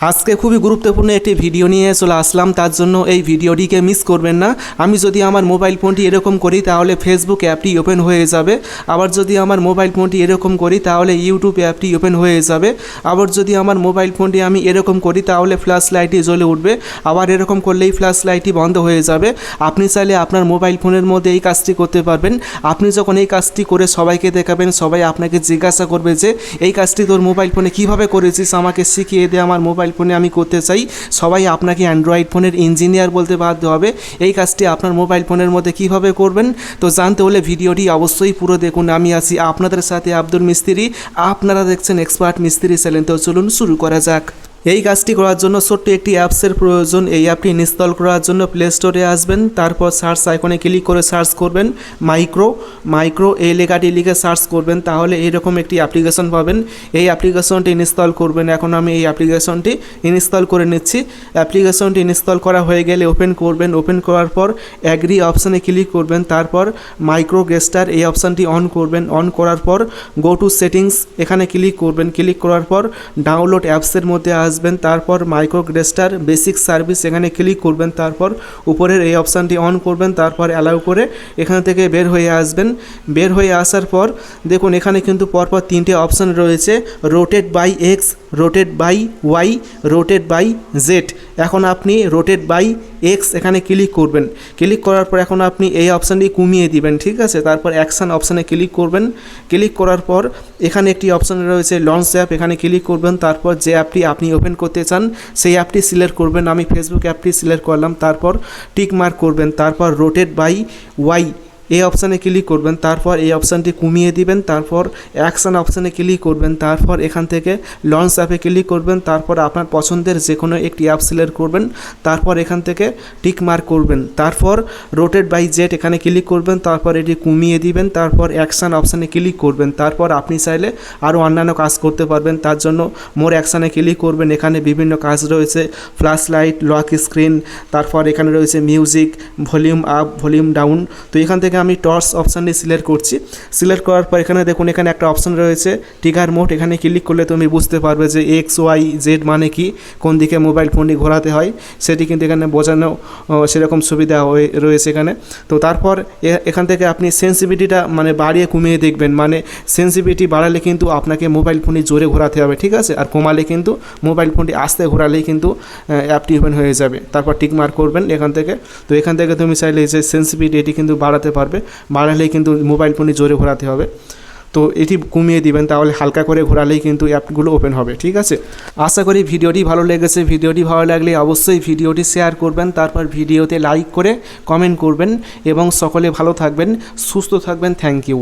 আজকে খুবই গুরুত্বপূর্ণ একটি ভিডিও নিয়ে চলে আসলাম। তার জন্য এই ভিডিওটিকে মিস করবেন না। আমি যদি আমার মোবাইল ফোনটি এরকম করি, তাহলে ফেসবুক অ্যাপটি ওপেন হয়ে যাবে। আবার যদি আমার মোবাইল ফোনটি এরকম করি, তাহলে ইউটিউব অ্যাপটি ওপেন হয়ে যাবে। আবার যদি আমার মোবাইল ফোনটি আমি এরকম করি, তাহলে ফ্ল্যাশ লাইটটি জ্বলে উঠবে। আবার এরকম করলেই ফ্ল্যাশ লাইটটি বন্ধ হয়ে যাবে। আপনি চাইলে আপনার মোবাইল ফোনের মধ্যে এই কাজটি করতে পারবেন। আপনি যখন এই কাজটি করে সবাইকে দেখাবেন, সবাই আপনাকে জিজ্ঞাসা করবে যে, এই কাজটি তোর মোবাইল ফোনে কীভাবে করেছিস? আমাকে শিখিয়ে দে আমার মোবাইল ফোনে আমি করতে চাই। সবাই আপনাকে অ্যান্ড্রয়েড ফোনের ইঞ্জিনিয়ার বলতে বাধ্য হবে। এই কাজটি আপনার মোবাইল ফোনের মধ্যে কীভাবে করবেন? তো জানতে হলে ভিডিওটি অবশ্যই পুরো দেখুন। আমি আছি আপনাদের সাথে আব্দুল মিস্ত্রি। আপনারা দেখছেন এক্সপার্ট মিস্ত্রি চ্যানেল তো চলুন শুরু করা যাক। এই কাজটি করার জন্য ছোট্ট একটি অ্যাপসের প্রয়োজন। এই অ্যাপটি ইনস্টল করার জন্য প্লে স্টোরে আসবেন। তারপর সার্চ আইকনে ক্লিক করে সার্চ করবেন মাইক্রো। মাইক্রো এই লেখাটি লিখে সার্চ করবেন, তাহলে এইরকম একটি অ্যাপ্লিকেশন পাবেন। এই অ্যাপ্লিকেশনটি ইনস্টল করবেন। এখন আমি এই অ্যাপ্লিকেশনটি ইনস্টল করে নিচ্ছি। অ্যাপ্লিকেশনটি ইনস্টল করা হয়ে গেলে ওপেন করবেন। ওপেন করার পর অ্যাগ্রি অপশানে ক্লিক করবেন। তারপর মাইক্রো গেস্টার এই অপশানটি অন করবেন। অন করার পর গো টু সেটিংস এখানে ক্লিক করবেন। ক্লিক করার পর ডাউনলোড অ্যাপসের মধ্যে আসবেন তারপর মাইক্রো গ্রেস্টার, বেসিক সার্ভিস এখানে ক্লিক করবেন, তারপর উপরের এই অপশানটি অন করবেন, তারপর অ্যালাউ করে এখান থেকে বের হয়ে আসবেন। বের হয়ে আসার পর দেখুন এখানে কিন্তু পরপর তিনটে অপশান রয়েছে, rotate by X rotate by Y rotate by Z এখন আপনি রোটেড বাই এক্স এখানে ক্লিক করবেন। ক্লিক করার পর এখন আপনি এই অপশানটি কমিয়ে দিবেন, ঠিক আছে? তারপর অ্যাকশান অপশানে ক্লিক করবেন। ক্লিক করার পর এখানে একটি অপশান রয়েছে লঞ্চ অ্যাপ এখানে ক্লিক করবেন। তারপর যে অ্যাপটি আপনি ওপেন করতে চান, সেই অ্যাপটি সিলেক্ট করবেন। আমি ফেসবুক অ্যাপটি সিলেক্ট করলাম। তারপর টিক মার্ক করবেন। তারপর রোটেড বাই ওয়াই এই অপশানে ক্লিক করবেন, তারপর এই অপশানটি কমিয়ে দিবেন, তারপর অ্যাকশান অপশানে ক্লিক করবেন, তারপর এখান থেকে লঞ্চ অ্যাপে ক্লিক করবেন, তারপর আপনার পছন্দের যে কোনো একটি অ্যাপ সিলেক্ট করবেন, তারপর এখান থেকে টিক মার্ক করবেন, তারপর রোটেড বাই জেট এখানে ক্লিক করবেন, তারপর এটি কমিয়ে দিবেন, তারপর অ্যাকশান অপশানে ক্লিক করবেন, তারপর আপনি চাইলে আরও অন্যান্য কাজ করতে পারবেন, তার জন্য মোর অ্যাকশানে ক্লিক করবেন, এখানে বিভিন্ন কাজ রয়েছে ফ্ল্যাশ লাইট লক স্ক্রিন তারপর এখানে রয়েছে music volume up volume down তো এখান থেকে আমি টর্চ অপশানটি সিলেক্ট করছি। সিলেক্ট করার পর এখানে দেখুন, এখানে একটা অপশান রয়েছে টিকার মোড এখানে ক্লিক করলে তুমি বুঝতে পারবে যে এক্স ওয়াই জেড মানে কি, কোন দিকে মোবাইল ফোনটি ঘোরাতে হয়। সেটি কিন্তু এখানে বোঝানো সেরকম সুবিধা হয়ে, রয়েছে এখানে। তো তারপর এখান থেকে আপনি সেন্সিভিটিটা মানে বাড়িয়ে কমিয়ে দেখবেন। মানে সেন্সিভিটি বাড়ালে কিন্তু আপনাকে মোবাইল ফোনটি জোরে ঘোরাতে হবে, ঠিক আছে? আর কমালে কিন্তু মোবাইল ফোনটি আস্তে ঘোরালেই কিন্তু অ্যাপটি ওপেন হয়ে যাবে। তারপর টিক মার্ক করবেন এখান থেকে। তো এখান থেকে তুমি চাইলে যে সেন্সিভিটি এটি কিন্তু বাড়াতে পারবে বাড়ালেই কিন্তু মোবাইল ফোনে জোরে ঘোরাতে হবে। তো এটি কমিয়ে দিবেন, তাহলে হালকা করে ঘোরালেই কিন্তু অ্যাপগুলো ওপেন হবে, ঠিক আছে? আশা করি ভিডিওটি ভালো লেগেছে। ভিডিওটি ভালো লাগলে অবশ্যই ভিডিওটি শেয়ার করবেন, তারপর ভিডিওতে লাইক করে কমেন্ট করবেন এবং সকলে ভালো থাকবেন, সুস্থ থাকবেন। Thank you.